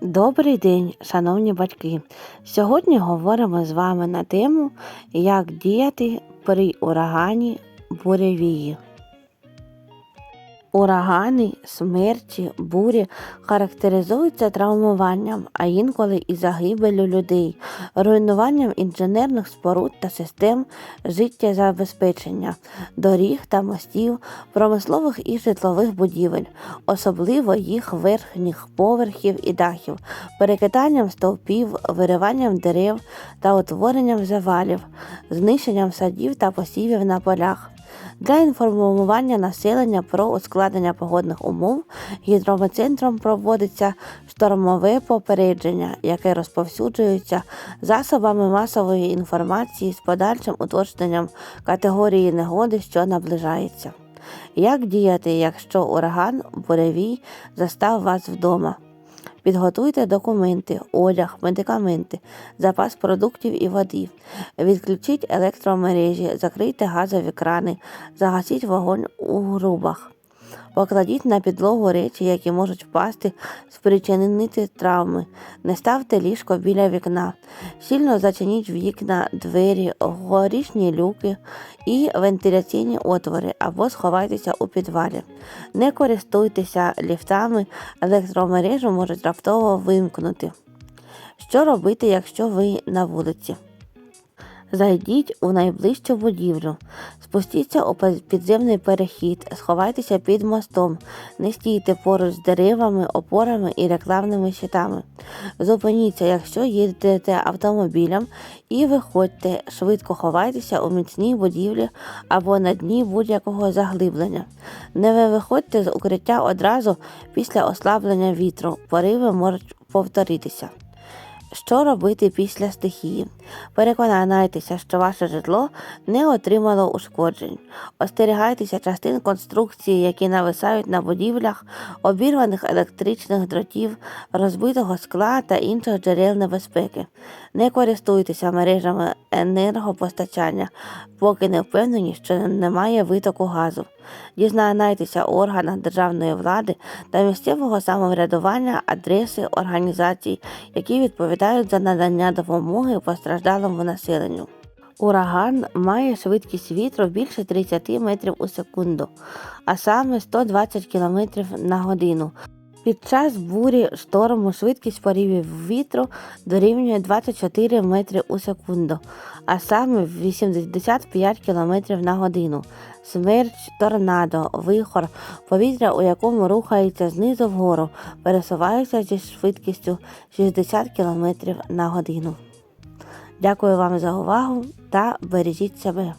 Добрий день, шановні батьки. Сьогодні говоримо з вами на тему, як діяти при урагані буревії. Урагани, смерчі, бурі характеризуються травмуванням, а інколи і загибелю людей, руйнуванням інженерних споруд та систем життєзабезпечення, доріг та мостів, промислових і житлових будівель, особливо їх верхніх поверхів і дахів, перекиданням стовпів, вириванням дерев та утворенням завалів, знищенням садів та посівів на полях. Для інформування населення про ускладнення погодних умов гідрометцентром проводиться штормове попередження, яке розповсюджується засобами масової інформації з подальшим уточненням категорії негоди, що наближається. Як діяти, якщо ураган буревій застав вас вдома? Підготуйте документи, одяг, медикаменти, запас продуктів і води. Відключіть електромережі, закрийте газові крани, загасіть вогонь у грубах. Покладіть на підлогу речі, які можуть впасти, спричинити травми. Не ставте ліжко біля вікна. Сильно зачиніть вікна, двері, горішні люки і вентиляційні отвори або сховайтеся у підвалі. Не користуйтеся ліфтами, електромережу можуть раптово вимкнути. Що робити, якщо ви на вулиці? Зайдіть у найближчу будівлю, спустіться у підземний перехід, сховайтеся під мостом, не стійте поруч з деревами, опорами і рекламними щитами. Зупиніться, якщо їдете автомобілем, і виходьте, швидко ховайтеся у міцній будівлі або на дні будь-якого заглиблення. Не виходьте з укриття одразу після ослаблення вітру, пориви можуть повторитися. Що робити після стихії? Переконайтеся, що ваше житло не отримало ушкоджень. Остерігайтеся частин конструкції, які нависають на будівлях, обірваних електричних дротів, розбитого скла та інших джерел небезпеки. Не користуйтеся мережами енергопостачання, поки не впевнені, що немає витоку газу. Дізнайтеся у органах державної влади та місцевого самоврядування адреси організацій, які відповідають за надання допомоги постраждалому населенню. Ураган має швидкість вітру більше 30 метрів у секунду, а саме 120 км на годину. Під час бурі шторму швидкість поривів вітру дорівнює 24 метри у секунду, а саме 85 км на годину. Смерч, торнадо, вихор, повітря, у якому рухається знизу вгору, пересувається зі швидкістю 60 км на годину. Дякую вам за увагу та бережіть себе.